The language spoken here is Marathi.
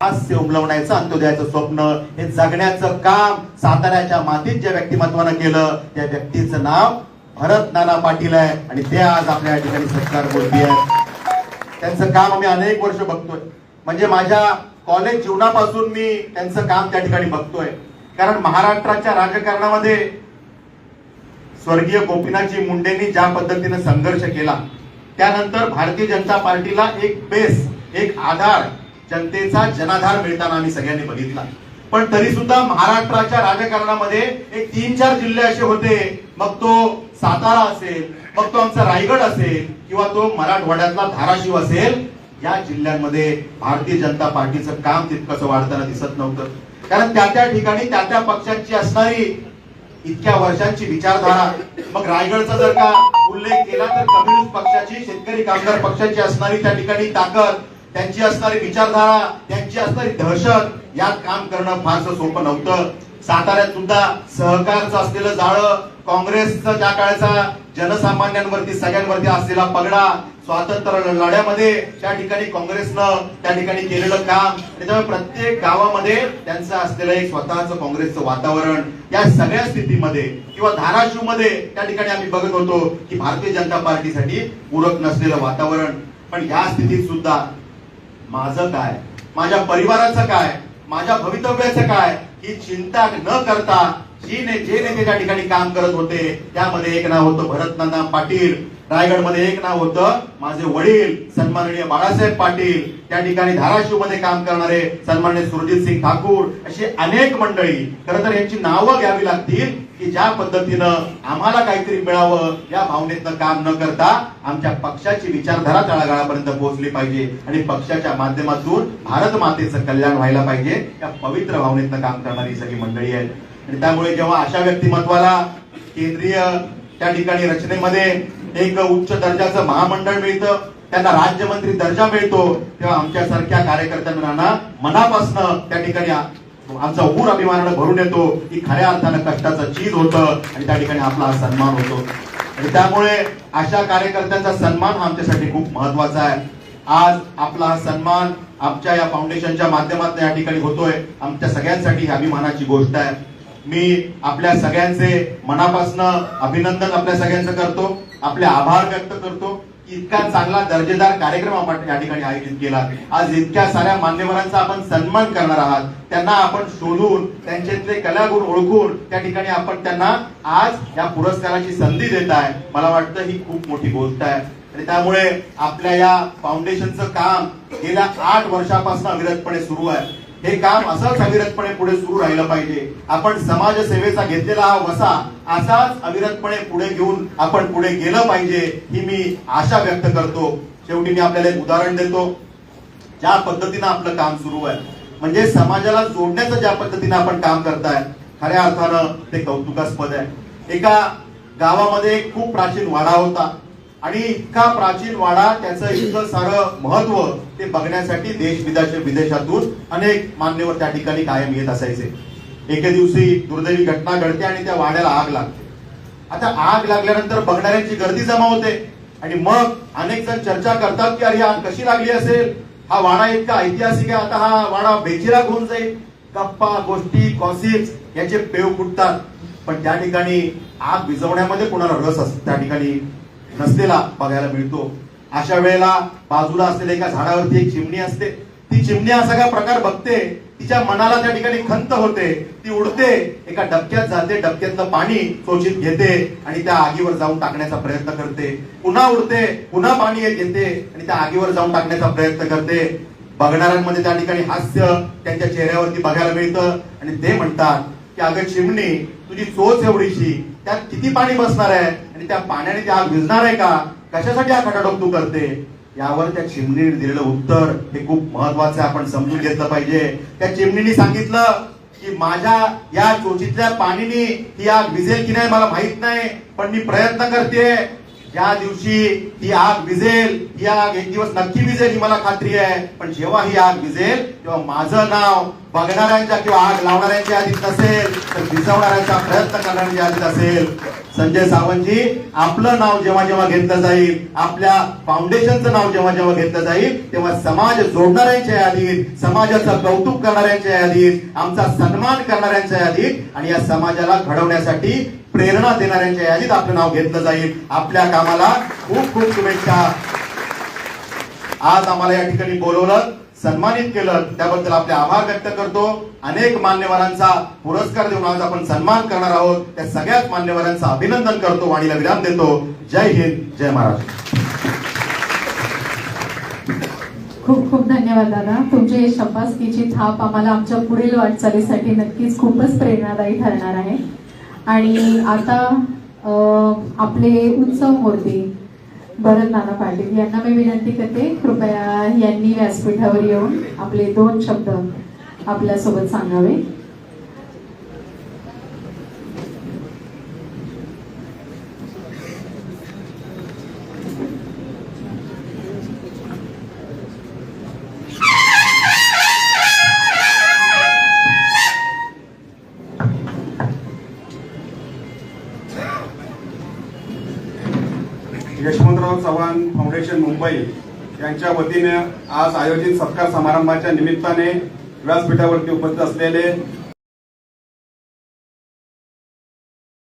हास्य उमलवण्याचं अंत्योदयाचं स्वप्न हे जगण्याचं काम साताऱ्याच्या मातीत ज्या व्यक्तिमत्वानं केलं त्या व्यक्तीचं नाव भरत नाना पाटील आहे. आणि ते आज आपल्या ठिकाणी सत्कार बोलती आहे त्यांचं काम आम्ही अनेक वर्ष बघतोय. म्हणजे माझ्या कॉलेज जीवनापासून मी त्यांचं काम त्या ठिकाणी बघतोय. कारण महाराष्ट्राच्या राजकारणामध्ये स्वर्गीय गोपीनाथजी मुंडेंनी ज्या पद्धतीने संघर्ष केला त्यानंतर भारतीय जनता पार्टीला एक बेस एक आधार जनतेचा जनाधार मिळताना आम्ही सगळ्यांनी बघितला. पण तरी सुद्धा महाराष्ट्राच्या राजकारणामध्ये एक तीन चार जिल्हे असे होते. मग तो सातारा असेल मग तो आमचा रायगड असेल किंवा तो मराठवाड्यातला धाराशिव असेल या जिल्ह्यांमध्ये भारतीय जनता पार्टीचं काम तितकंच वाढताना दिसत नव्हतं. कारण त्या त्या ठिकाणी त्या त्या पक्षांची असणारी इतक्या वर्षांची विचारधारा. मग रायगडचा जर का उल्लेख केला तर कम्युनिस्ट पक्षाची शेतकरी कामगार पक्षाची असणारी त्या ठिकाणी ताकद त्यांची असणारी विचारधारा त्यांची असणारी दहशत यात काम करणं फारसं सोपं नव्हतं. साताऱ्यात सुद्धा सहकारचं असलेलं जाळं काँग्रेसचा त्या काळचा जनसामान्यांवरती सगळ्यांवरती असलेला पगडा स्वातंत्र्य लढ्यामध्ये त्या ठिकाणी काँग्रेसनं त्या ठिकाणी केलेलं काम त्याच्यामुळे प्रत्येक गावामध्ये त्यांचं असलेलं एक स्वतःचं काँग्रेसचं वातावरण या सगळ्या स्थितीमध्ये किंवा धाराशिवमध्ये त्या ठिकाणी आम्ही बघत होतो की भारतीय जनता पार्टीसाठी पूरक नसलेलं वातावरण. पण या स्थितीत सुद्धा माझं काय? माझ्या परिवाराचं काय? माझ्या भवितव्याचं काय? ही चिंता न करता जी ने जे नेते त्या ठिकाणी काम करत होते त्यामध्ये एक नाव होतं भरतनाना पाटील. रायगडमध्ये एक नाव होतं. माझे वडील सन्माननीय बाळासाहेब पाटील त्या ठिकाणी धाराशिवमध्ये काम करणारे सन्माननीय सुरजित सिंग ठाकूर अशी अनेक मंडळी. खरं तर यांची नावं घ्यावी लागतील की ज्या पद्धतीनं आम्हाला काहीतरी मिळावं या भावनेतनं काम न करता आमच्या पक्षाची विचारधारा तळागाळापर्यंत पोहोचली पाहिजे आणि पक्षाच्या माध्यमातून भारत मातेचं कल्याण व्हायला पाहिजे या पवित्र भावनेतनं काम करणारी सगळी मंडळी आहेत. आणि त्यामुळे जेव्हा अशा व्यक्तिमत्वाला केंद्रीय त्या ठिकाणी रचनेमध्ये एक उच्च दर्जाचं महामंडळ मिळतं त्यांना राज्यमंत्री दर्जा मिळतो तेव्हा आमच्यासारख्या कार्यकर्त्यांना मनापासनं त्या ठिकाणी आमचा ऊर अभिमानानं भरून येतो की खऱ्या अर्थानं कष्टाचं चीज होतं आणि त्या ठिकाणी आपला सन्मान होतो. आणि त्यामुळे अशा कार्यकर्त्यांचा सन्मान आमच्यासाठी खूप महत्त्वाचा आहे. आज आपला हा सन्मान आमच्या या फाउंडेशनच्या माध्यमातून या ठिकाणी होतोय. आमच्या सगळ्यांसाठी ही अभिमानाची गोष्ट आहे. मी आपल्या सगळ्यांचे मनापासनं अभिनंदन आपल्या सगळ्यांचं करतो. आपले आभार व्यक्त करतो इतका चांगला दर्जेदार कार्यक्रम आपण या ठिकाणी आयोजित केला. आज इतक्या साऱ्या मान्यवरांचा आपण सन्मान करणार आहात. त्यांना आपण शोधून त्यांच्यातले कलागुण ओळखून त्या ठिकाणी आपण त्यांना आज या पुरस्काराची संधी देत आहे. मला वाटतं ही खूप मोठी गोष्ट आहे. आणि त्यामुळे आपल्या या फाउंडेशनचं काम गेल्या आठ वर्षापासून अविरतपणे सुरू आहे. हे काम असंच अविरतपणे पुढे सुरू राहिलं पाहिजे. आपण समाजसेवेचा घेतलेला हा वसा असाच अविरतपणे पुढे घेऊन आपण पुढे गेलं पाहिजे ही मी आशा व्यक्त करतो. शेवटी मी आपल्याला एक उदाहरण देतो. ज्या पद्धतीनं आपलं काम सुरू आहे म्हणजे समाजाला जोडण्याचं ज्या पद्धतीनं आपण काम करताय खऱ्या अर्थानं ते कौतुकास्पद आहे. एका गावामध्ये एक खूप प्राचीन वाडा होता. आणि इतका प्राचीन वाडा त्याचं इतकं सारं महत्त्व ते बघण्यासाठी देश विदेश विदेशातून अनेक मान्यवर त्या ठिकाणी कायम येत असायचे. एके दिवशी दुर्दैवी घटना घडते आणि त्या वाड्याला आग लागते. आता आग लागल्यानंतर बघणाऱ्यांची गर्दी जमा होते. आणि मग अनेक जण चर्चा करतात की अरे आग कशी लागली असेल? हा वाडा इतका ऐतिहासिक आहे. आता हा वाडा बेचिराग होऊन जाईल. गप्पा गोष्टी कॉसिप्स याचे पेव फुटतात पण त्या ठिकाणी आग विझवण्यामध्ये कोणाला रस असतो त्या ठिकाणी नसलेला बघायला मिळतो. अशा वेळेला बाजूला असलेल्या एका झाडावरती एक चिमणी असते. ती चिमणी हा सगळा प्रकार बघते तिच्या मनाला त्या ठिकाणी खंत होते. ती उडते एका डबक्यात जाते डबक्यातलं पाणी शोषित घेते आणि त्या आगीवर जाऊन टाकण्याचा प्रयत्न करते. पुन्हा उडते पुन्हा पाणी घेते आणि त्या आगीवर जाऊन टाकण्याचा प्रयत्न करते. बघणाऱ्यांमध्ये त्या ठिकाणी हास्य त्यांच्या चेहऱ्यावरती बघायला मिळतं आणि ते म्हणतात की अगं चिमणी तुझी चोच एवढीशी त्यात किती पाणी बसणार आहे आणि त्या पाण्याने ती आग भिजणार आहे का? कशासाठी हा खटाटोप तू करते? यावर त्या चिमणीने दिलेलं उत्तर हे खूप महत्वाचं आहे. आपण समजून घेतलं पाहिजे. त्या चिमणीने सांगितलं की माझ्या या चोचीतल्या पाणीने ही आग भिजेल की नाही मला माहीत नाही पण मी प्रयत्न करते. ज्या दिवशी ही आग विझेल ही आग एक दिवस नक्की विजेल ही मला खात्री आहे. पण जेव्हा ही आग विझेल तेव्हा माझं नाव बघणाऱ्यांच्या किंवा आग लावणाऱ्यांच्या यादीत नसेल तर विजवणाऱ्यांचा प्रयत्न करणाऱ्यांच्या यादीत असेल. संजय सावंतजी आपलं नाव जेव्हा जेव्हा घेतलं जाईल आपल्या फाउंडेशनचं नाव जेव्हा जेव्हा घेतलं जाईल तेव्हा समाज जोडणाऱ्यांच्या यादीत समाजाचं कौतुक करणाऱ्यांच्या यादीत आमचा सन्मान करणाऱ्यांच्या यादीत आणि या समाजाला घडवण्यासाठी प्रेरणा देणाऱ्यांच्या यादीत आपलं नाव घेतलं जाईल. आपल्या कामाला खूप खूप शुभेच्छा. आज आम्हाला या ठिकाणी बोलवलं सन्मानित केलं. त्याबद्दल आपले आभार व्यक्त करतो. अनेक मान्यवरांचा पुरस्कार देऊन आज आपण सन्मान करणार आहोत. त्या सगळ्याच मान्यवरांचं अभिनंदन करतो वाणीला विराम देतो. जय हिंद जय महाराष्ट्र. खूप खूप धन्यवाद दादा. तुमची ही शब्बासकीची थाप आम्हाला आमच्या पुढील वाटचालीसाठी नक्कीच खूपच प्रेरणादायी ठरणार आहे. आणि आता आपले उत्सव मूर्ती भरत नाना पाटील यांना मी विनंती करते कृपया यांनी व्यासपीठावर येऊन आपले दोन शब्द आपल्यासोबत सांगावे. यशवंतराव चव्हाण फाउंडेशन मुंबई यांच्या वतीने आज आयोजित सत्कार समारंभाच्या निमित्ताने व्यासपीठावरती उपस्थित असलेले